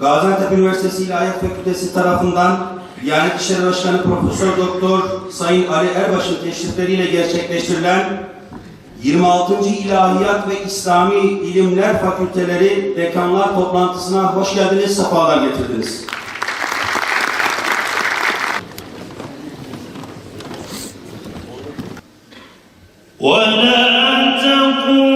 Gaziantep Üniversitesi İlahiyat Fakültesi tarafından Diyanet İşleri Başkanı Profesör Doktor Sayın Ali Erbaş'ın teşrifleriyle gerçekleştirilen 26. İlahiyat ve İslami İlimler Fakülteleri Dekanlar Toplantısına hoş geldiniz, sefalar getirdiniz. ولا تقولوا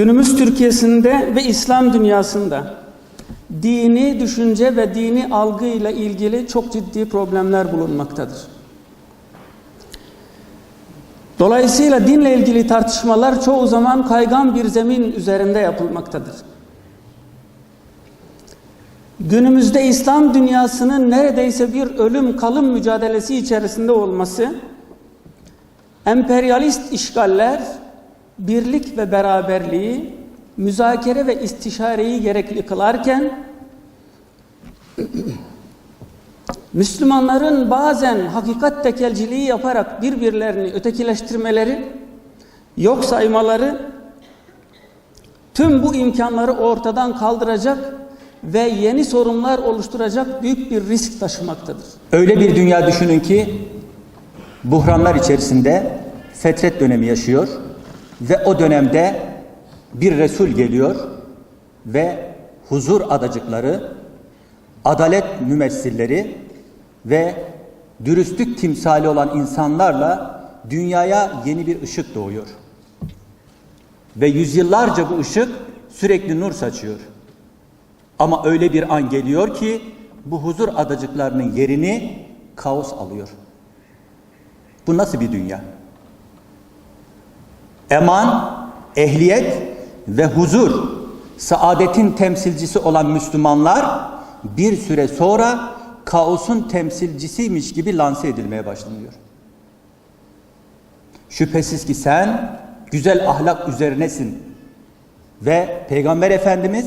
Günümüz Türkiye'sinde ve İslam dünyasında dini düşünce ve dini algı ile ilgili çok ciddi problemler bulunmaktadır. Dolayısıyla dinle ilgili tartışmalar çoğu zaman kaygan bir zemin üzerinde yapılmaktadır. Günümüzde İslam dünyasının neredeyse bir ölüm kalım mücadelesi içerisinde olması, emperyalist işgaller, birlik ve beraberliği, müzakere ve istişareyi gerekli kılarken, Müslümanların bazen hakikat tekelciliği yaparak birbirlerini ötekileştirmeleri, yok saymaları, tüm bu imkanları ortadan kaldıracak ve yeni sorunlar oluşturacak büyük bir risk taşımaktadır. Öyle bir dünya düşünün ki buhranlar içerisinde fetret dönemi yaşıyor ve o dönemde bir Resul geliyor ve huzur adacıkları, adalet mümessilleri ve dürüstlük timsali olan insanlarla dünyaya yeni bir ışık doğuyor. Ve yüzyıllarca bu ışık sürekli nur saçıyor. Ama öyle bir an geliyor ki bu huzur adacıklarının yerini kaos alıyor. Bu nasıl bir dünya? Eman, ehliyet ve huzur, saadetin temsilcisi olan Müslümanlar bir süre sonra kaosun temsilcisiymiş gibi lanse edilmeye başlanıyor. Şüphesiz ki sen güzel ahlak üzerinesin ve Peygamber Efendimiz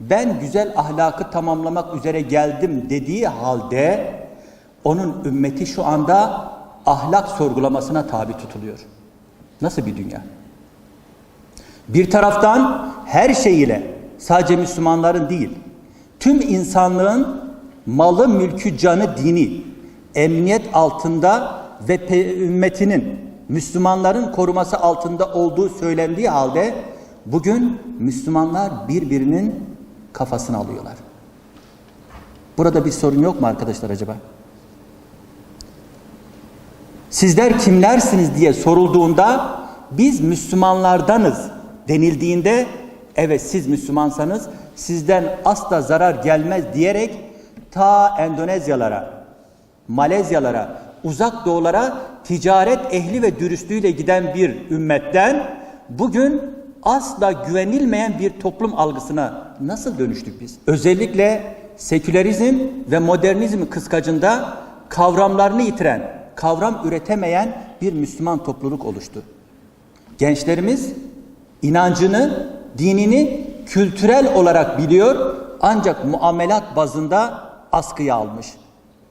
ben güzel ahlakı tamamlamak üzere geldim dediği halde onun ümmeti şu anda ahlak sorgulamasına tabi tutuluyor. Nasıl bir dünya? Bir taraftan her şeyiyle sadece Müslümanların değil, tüm insanlığın malı, mülkü, canı, dini emniyet altında ve ümmetinin Müslümanların koruması altında olduğu söylendiği halde bugün Müslümanlar birbirinin kafasını alıyorlar. Burada bir sorun yok mu arkadaşlar acaba? Sizler kimlersiniz diye sorulduğunda biz Müslümanlardanız denildiğinde evet siz Müslümansanız sizden asla zarar gelmez diyerek ta Endonezyalara, Malezyalara, uzak doğulara ticaret ehli ve dürüstlüğüyle giden bir ümmetten bugün asla güvenilmeyen bir toplum algısına nasıl dönüştük biz? Özellikle sekülerizm ve modernizm kıskacında kavramlarını yitiren, kavram üretemeyen bir Müslüman topluluk oluştu. Gençlerimiz inancını, dinini kültürel olarak biliyor ancak muamelat bazında askıya almış.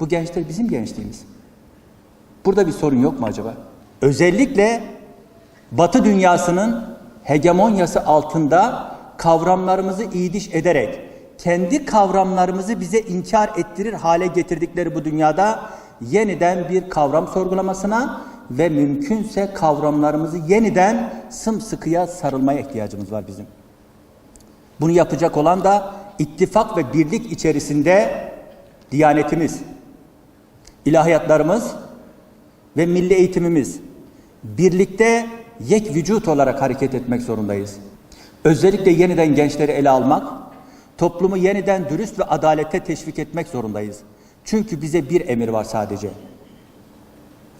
Bu gençler bizim gençliğimiz. Burada bir sorun yok mu acaba? Özellikle Batı dünyasının hegemonyası altında kavramlarımızı iyiliş ederek kendi kavramlarımızı bize inkar ettirir hale getirdikleri bu dünyada yeniden bir kavram sorgulamasına ve mümkünse kavramlarımızı yeniden sımsıkıya sarılmaya ihtiyacımız var bizim. Bunu yapacak olan da ittifak ve birlik içerisinde Diyanetimiz, ilahiyatlarımız ve milli eğitimimiz birlikte yek vücut olarak hareket etmek zorundayız. Özellikle yeniden gençleri ele almak, toplumu yeniden dürüst ve adalete teşvik etmek zorundayız. Çünkü bize bir emir var sadece.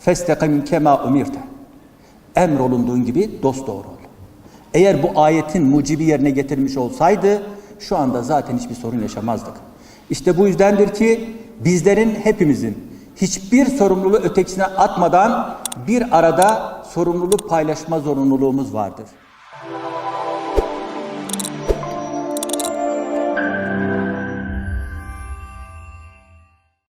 Festekim kema umirte. Emrolunduğun gibi dost doğru ol. Eğer bu ayetin mucibi yerine getirmiş olsaydı şu anda zaten hiçbir sorun yaşamazdık. İşte bu yüzdendir ki bizlerin hepimizin hiçbir sorumluluğu ötekisine atmadan bir arada sorumluluk paylaşma zorunluluğumuz vardır.